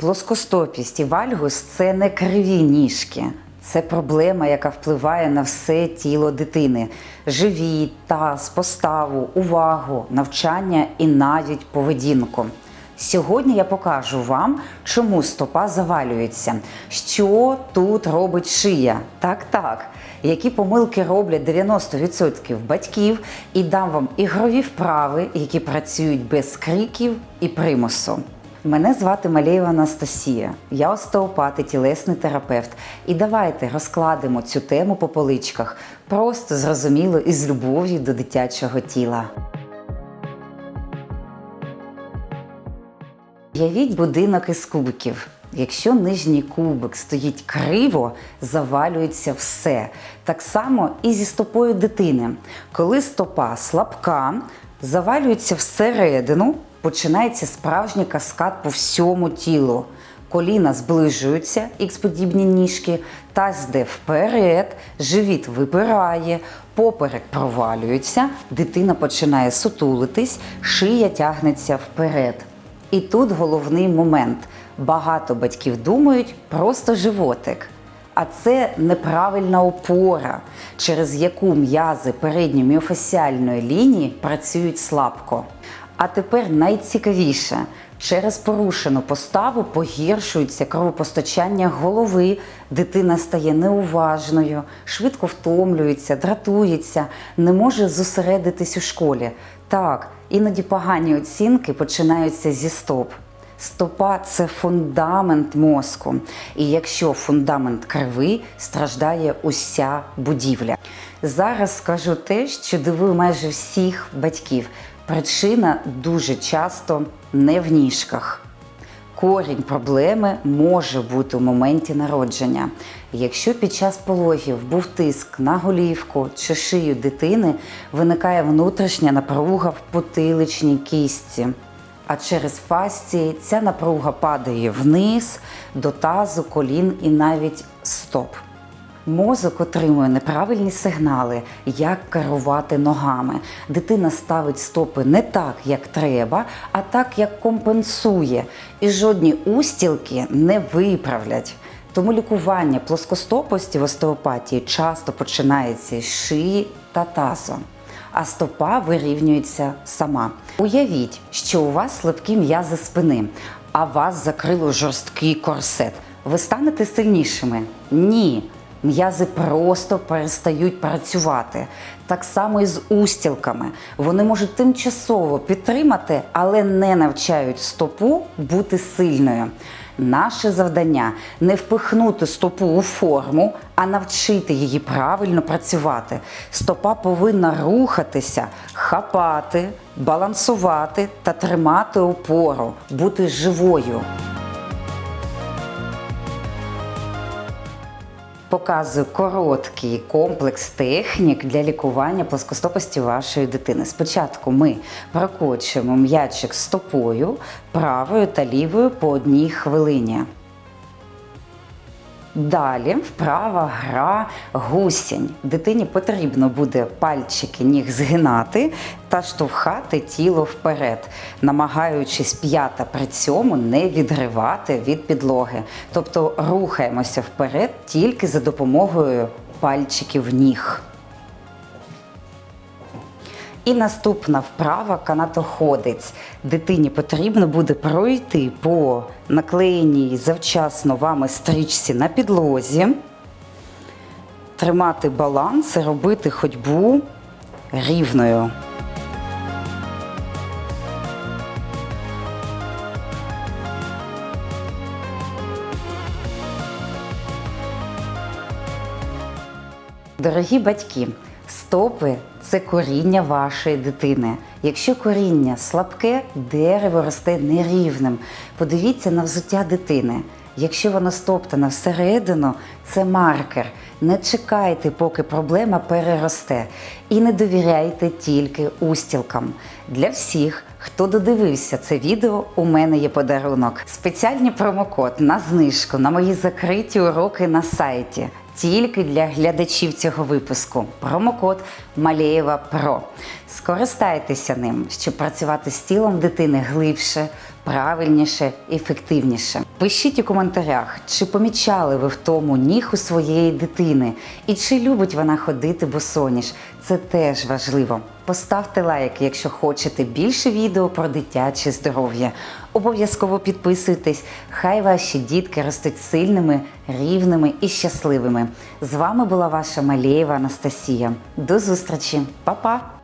Плоскостопість і вальгус це не криві ніжки. Це проблема, яка впливає на все тіло дитини: живіт, таз, поставу, увагу, навчання і навіть поведінку. Сьогодні я покажу вам, чому стопа завалюється, що тут робить шия. Так, так. Які помилки роблять 90% батьків, і дам вам ігрові вправи, які працюють без криків і примусу. Мене звати Малєєва Анастасія. Я остеопат і тілесний терапевт. І давайте розкладемо цю тему по поличках просто зрозуміло і з любов'ю до дитячого тіла. Уявіть будинок із кубиків. Якщо нижній кубик стоїть криво, завалюється все. Так само і зі стопою дитини. Коли стопа слабка, завалюється всередину, починається справжній каскад по всьому тілу. Коліна зближуються, ікс-подібні ніжки, таз йде вперед, живіт випирає, поперек провалюється, дитина починає сутулитись, шия тягнеться вперед. І тут головний момент. Багато батьків думають просто животик. А це неправильна опора, через яку м'язи передньоміофасіальної лінії працюють слабко. А тепер найцікавіше: через порушену поставу погіршується кровопостачання голови, дитина стає неуважною, швидко втомлюється, дратується, не може зосередитись у школі. Так, іноді погані оцінки починаються зі стоп. Стопа це фундамент мозку. І якщо фундамент кривий, страждає уся будівля. Зараз скажу те, що дивує майже всіх батьків. Причина дуже часто не в ніжках. Корінь проблеми може бути у моменті народження. Якщо під час пологів був тиск на голівку чи шию дитини, виникає внутрішня напруга в потиличній кістці. А через фасції ця напруга падає вниз, до тазу, колін і навіть стоп. Мозок отримує неправильні сигнали, як керувати ногами. Дитина ставить стопи не так, як треба, а так, як компенсує. І жодні устілки не виправлять. Тому лікування плоскостопості в остеопатії часто починається з шиї та тазу. А стопа вирівнюється сама. Уявіть, що у вас слабкі м'язи спини, а вас закрило жорсткий корсет. Ви станете сильнішими? Ні. М'язи просто перестають працювати. Так само і з устілками. Вони можуть тимчасово підтримати, але не навчають стопу бути сильною. Наше завдання не впихнути стопу у форму, а навчити її правильно працювати. Стопа повинна рухатися, хапати, балансувати та тримати опору, бути живою. Показую короткий комплекс технік для лікування плоскостопості вашої дитини. Спочатку ми прокочуємо м'ячик стопою правою та лівою по одній хвилині. Далі вправа гра гусінь. Дитині потрібно буде пальчики ніг згинати та штовхати тіло вперед, намагаючись п'ята при цьому не відривати від підлоги. Тобто рухаємося вперед тільки за допомогою пальчиків ніг. І наступна вправа канатоходець. Дитині потрібно буде пройти по наклеєній завчасно вами стрічці на підлозі, тримати баланс і робити ходьбу рівною. Дорогі батьки, стопи це коріння вашої дитини. Якщо коріння слабке, дерево росте нерівним. Подивіться на взуття дитини. Якщо воно стоптане всередину, це маркер. Не чекайте, поки проблема переросте. І не довіряйте тільки устілкам. Для всіх, хто додивився це відео, у мене є подарунок. Спеціальний промокод на знижку на мої закриті уроки на сайті. Тільки для глядачів цього випуску. Промокод Малеєва Про. Скористайтеся ним, щоб працювати з тілом дитини глибше, правильніше ефективніше. Пишіть у коментарях, чи помічали ви в тому ніг у своєї дитини, і чи любить вона ходити босоніж. Це теж важливо. Поставте лайк, якщо хочете більше відео про дитяче здоров'я. Обов'язково підписуйтесь. Хай ваші дітки ростуть сильними, рівними і щасливими. З вами була ваша Малєєва Анастасія. До зустрічі, Па-па!